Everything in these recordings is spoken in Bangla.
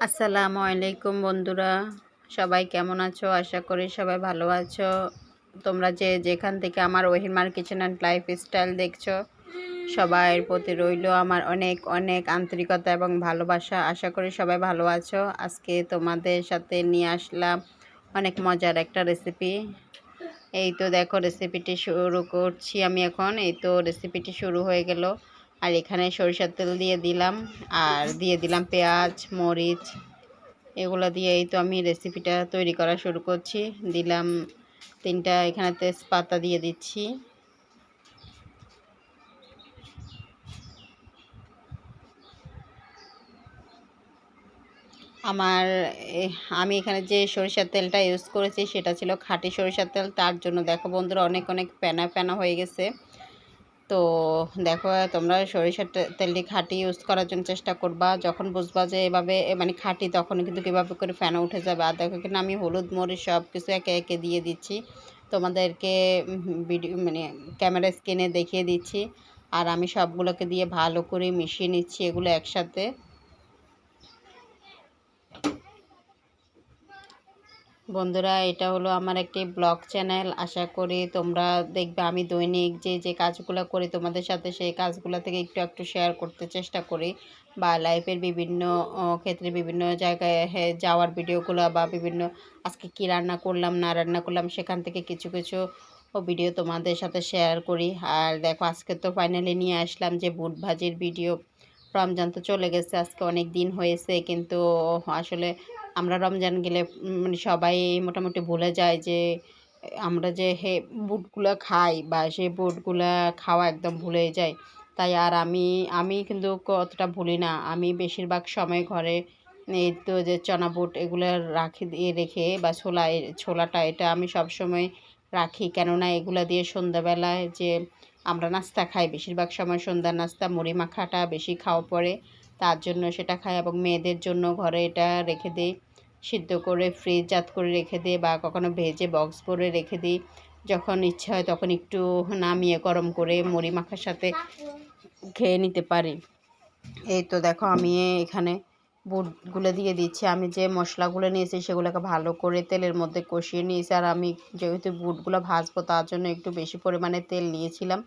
আসসালামু আলাইকুম বন্ধুরা। সবাই কেমন আছো? আশা করি সবাই ভালো আছো। তোমরা যে যেখান থেকে আমার ওহিমার কিচেন অ্যান্ড লাইফ স্টাইল দেখছ সবাইয়ের প্রতি রইল আমার অনেক অনেক আন্তরিকতা এবং ভালোবাসা। আশা করি সবাই ভালো আছো। আজকে তোমাদের সাথে নিয়ে আসলাম অনেক মজার একটা রেসিপি এই তো দেখো রেসিপিটি শুরু করছি আমি এখন। এই তো রেসিপিটি শুরু হয়ে গেল। আর এখানে সরিষার তেল দিয়ে দিলাম, আর দিয়ে দিলাম পেঁয়াজ, মরিচ, এগুলো দিয়েই তো আমি রেসিপিটা তৈরি করা শুরু করছি। দিলাম তিনটা, এখানে তেজপাতা দিয়ে দিচ্ছি। আমার আমি এখানে যে সরিষার তেলটা ইউজ করেছি সেটা ছিল খাঁটি সরিষার তেল। তার জন্য দেখো বন্ধুরা, অনেক অনেক প্যানা প্যানা হয়ে গেছে। তো দেখো, তোমরা সরিষার তেলটি খাঁটি ইউজ করার জন্য চেষ্টা করবা। যখন বুঝবা যে এভাবে মানে খাঁটি, তখন কিন্তু কীভাবে করে ফ্যানা উঠে যাবে। আর দেখো কিন্তু আমি হলুদ, মরিচ সব কিছু একে একে দিয়ে দিচ্ছি। তোমাদেরকে ভিডিও মানে ক্যামেরা স্ক্রিনে দেখিয়ে দিচ্ছি। আর আমি সবগুলোকে দিয়ে ভালো করে মিশিয়ে নিচ্ছি এগুলো একসাথে। বন্ধুরা, এটা হলো আমার একটি ব্লগ চ্যানেল। আশা করি তোমরা দেখবে আমি দৈনিক যে যে কাজগুলো করি, তোমাদের সাথে সেই কাজগুলো থেকে একটু একটু শেয়ার করতে চেষ্টা করি বা লাইফের বিভিন্ন ক্ষেত্রে বিভিন্ন জায়গায় যাওয়ার ভিডিওগুলো বা বিভিন্ন আজকে কি রান্না করলাম, না রান্না করলাম, সেখান থেকে কিছু কিছু ভিডিও তোমাদের সাথে শেয়ার করি। আর দেখো, আজকে তো ফাইনালি নিয়ে আসলাম যে বুট ভাজির ভিডিও রমজান তো চলে গেছে, আজকে অনেক দিন হয়েছে, কিন্তু আসলে আমরা রমজান গেলে মানে সবাই মোটামুটি ভুলে যায় যে, আমরা যে হে, বুটগুলো খাই বা সেই বুটগুলো খাওয়া একদম ভুলে যায়। তাই আর আমি আমি কিন্তু অতটা ভুলি না। আমি বেশিরভাগ সময় ঘরে এই তো যে চনা বুট এগুলো রাখি দিয়ে রেখে বা ছোলা ছোলাটা এটা আমি সব সময় রাখি। কেননা এগুলো দিয়ে সন্ধ্যাবেলায় যে আমরা নাস্তা খাই, বেশিরভাগ সময় সন্ধ্যার নাস্তা, মুড়ি মাখাটা বেশি খাওয়া পড়ে। তার জন্য সেটা খাই এবং মেয়েদের জন্য ঘরে এটা রেখে দিই। সিদ্ধ করে ফ্রিজজাত করে রেখে দিই বা কখনো ভেজে বক্স করে রেখে দিই। যখন ইচ্ছা হয় তখন একটু নামিয়ে গরম করে মুড়ি মাখার সাথে খেয়ে নিতে পারি। এই তো দেখো আমি এখানে বুটগুলো দিয়ে দিচ্ছি। আমি যে মশলাগুলো নিয়েছি সেগুলোকে ভালো করে তেলের মধ্যে কষিয়ে নিয়েছি। আর আমি যেহেতু বুটগুলো ভাজবো তার জন্য একটু বেশি পরিমাণে তেল নিয়েছিলাম।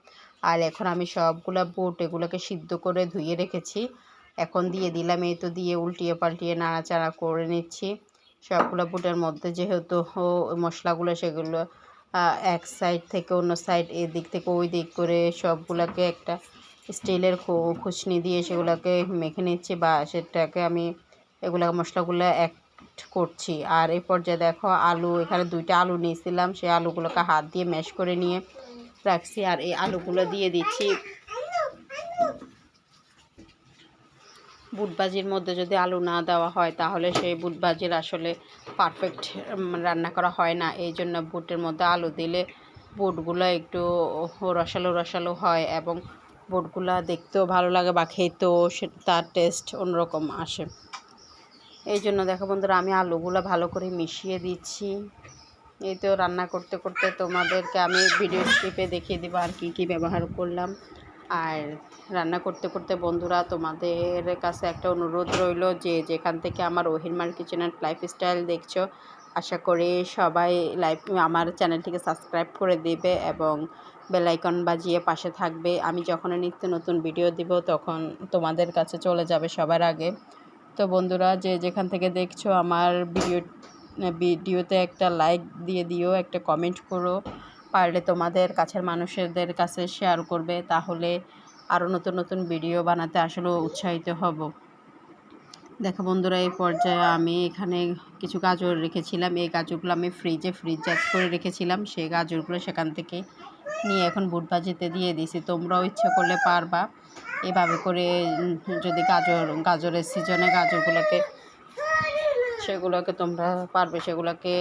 আর এখন আমি সবগুলো বুট এগুলোকে সিদ্ধ করে ধুয়ে রেখেছি। এখন দিয়ে দিলাম, এই তো দিয়ে উল্টিয়ে পাল্টিয়ে নাড়াচাড়া করে নিচ্ছি। সবগুলো বুটের মধ্যে যেহেতু মশলাগুলো সেগুলো এক সাইড থেকে অন্য সাইড এদিক থেকে ওই দিক করে সবগুলোকে একটা স্টিলের খুচনি দিয়ে সেগুলোকে মেখে নিচ্ছি। বা সেটাকে আমি এগুলো মশলাগুলো এক করছি। আর এই পর্যায়ে দেখো আলু, এখানে দুইটা আলু নিয়েছিলাম, সেই আলুগুলোকে হাত দিয়ে ম্যাশ করে নিয়ে রাখছি। আর এই আলুগুলো দিয়ে দিচ্ছি বুটবাজির মধ্যে যদি আলু না দেওয়া হয়, তাহলে সেই বুটবাজির আসলে পারফেক্ট রান্না করা হয় না। এই জন্য বুটের মধ্যে আলু দিলে বুটগুলো একটু রসালো রসালো হয় এবং বুটগুলা দেখতেও ভালো লাগে বা খেতেও তার টেস্ট অন্যরকম আসে। এই জন্য দেখো বন্ধুরা, আমি আলুগুলো ভালো করে মিশিয়ে দিচ্ছি। এই তো রান্না করতে করতে তোমাদেরকে আমি ভিডিও স্ক্রিপে দেখিয়ে দেবো আর কী কী ব্যবহার করলাম। আর রান্না করতে করতে বন্ধুরা, তোমাদের কাছে একটা অনুরোধ রইল যে যেখান থেকে আমার ওহিরমার কিচেন অ্যান্ড লাইফ স্টাইল দেখছ, আশা করি সবাই লাইফ আমার চ্যানেলটিকে সাবস্ক্রাইব করে দেবে এবং বেলাইকন বাজিয়ে পাশে থাকবে। আমি যখন নিত্য নতুন ভিডিও দিব, তখন তোমাদের কাছে চলে যাবে সবার আগে। তো বন্ধুরা, যে যেখান থেকে দেখছ আমার ভিডিও ভিডিওতে একটা লাইক দিয়ে দিও, একটা কমেন্ট করো। পারলে তোমাদের কাছের মানুষদের কাছে শেয়ার করবে, তাহলে আরও নতুন নতুন ভিডিও বানাতে আসলে উৎসাহিত হব। দেখো বন্ধুরা, এই পর্যায়ে আমি এখানে কিছু গাজর রেখেছিলাম। এই গাজরগুলো আমি ফ্রিজে ফ্রিজ করে রেখেছিলাম। সেই গাজরগুলো সেখান থেকে নিয়ে এখন বুট ভাজিতে দিয়ে দিয়েছি তোমরাও ইচ্ছে করলে পারবা। এভাবে করে যদি গাজর, গাজরের সিজনে গাজরগুলোকে সেগুলোকে তোমরা পারবে, সেগুলোকে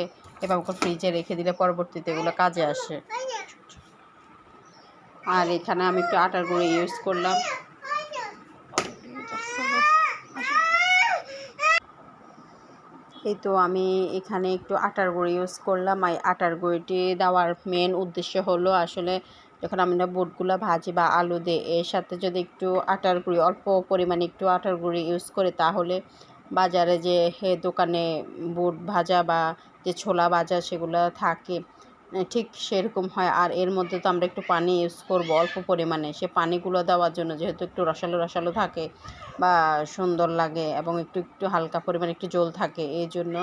এভাবে ফ্রিজে রেখে দিলে পরবর্তীতে এগুলো কাজে আসে। আর এখানে আমি একটু আটার গুঁড়ো ইউজ করলাম। এই তো আমি এখানে একটু আটার গুঁড়ো ইউজ করলাম। এই আটার গুঁড়িটি দেওয়ার মেন উদ্দেশ্য হলো আসলে যখন আমরা বুটগুলো ভাজি বা আলু দিই এর সাথে যদি একটু আটার গুঁড়ি, অল্প পরিমাণে একটু আটার গুঁড়ি ইউজ করে, তাহলে বাজারে যে দোকানে বুট ভাজা বা যে ছোলা ভাজা সেগুলো থাকে ঠিক সেরকম হয়। আর এর মধ্যে তো আমরা একটু পানি ইউজ করব অল্প পরিমাণে। সে পানিগুলো দেওয়ার জন্য যেহেতু একটু রসালো রসালো থাকে বা সুন্দর লাগে এবং একটু একটু হালকা পরিমাণে একটু জল থাকে, এই জন্য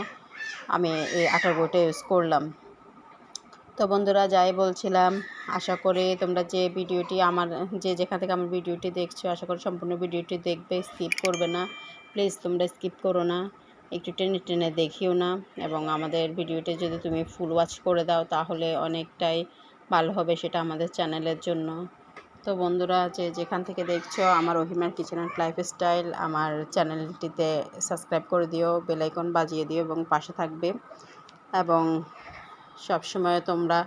আমি এই আটার বইটা ইউজ করলাম। তো বন্ধুরা যাই বলছিলাম, আশা করি তোমরা যে ভিডিওটি আমার, যে যেখান থেকে আমার ভিডিওটি দেখছ, আশা করি সম্পূর্ণ ভিডিওটি দেখবে স্কিপ করবে না। প্লিজ তোমরা স্কিপ করো না, একটু টেনে টেনে দেখিও না এবং আমাদের ভিডিওটি যদি তুমি ফুল ওয়াচ করে দাও তাহলে অনেকটাই ভালো হবে সেটা আমাদের চ্যানেলের জন্য। তো বন্ধুরা, যে যেখান থেকে দেখছ আমার অহিমার কিচেন অ্যান্ড লাইফ স্টাইল আমার চ্যানেলটিতে সাবস্ক্রাইব করে দিও বেলাইকন বাজিয়ে দিও এবং পাশে থাকবে। এবং সবসময় তোমরা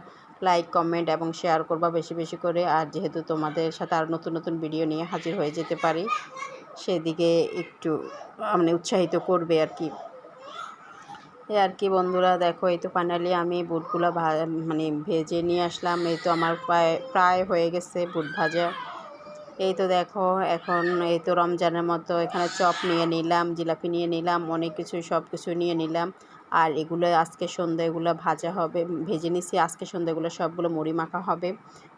লাইক কমেন্ট এবং শেয়ার করবা বেশি বেশি করে। আর যেহেতু তোমাদের সাথে আর নতুন নতুন ভিডিও নিয়ে হাজির হয়ে যেতে পারি সেদিকে একটু মানে উৎসাহিত করবে আর কি। এই আর কি বন্ধুরা, দেখো, এই তো ফাইনালি আমি বুটগুলো মানে ভেজে নিয়ে আসলাম। এই তো আমার প্রায় প্রায় হয়ে গেছে বুট ভাজা। এই তো দেখো, এখন এই তো রমজানের মতো এখানে চপ নিয়ে নিলাম, জিলাপি নিয়ে নিলাম, অনেক কিছু সব কিছু নিয়ে নিলাম। আর এগুলো আজকে সন্ধ্যা, এগুলো ভাজা হবে। ভেজে নিছি, আজকে সন্ধ্যা এগুলো সবগুলো মুড়ি মাখা হবে।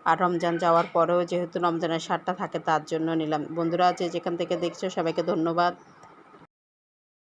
আর রমজান যাওয়ার পরেও যেহেতু রমজানের স্বাদটা থাকে তার জন্য নিলাম। বন্ধুরা আছে যেখান থেকে দেখছ সবাইকে ধন্যবাদ।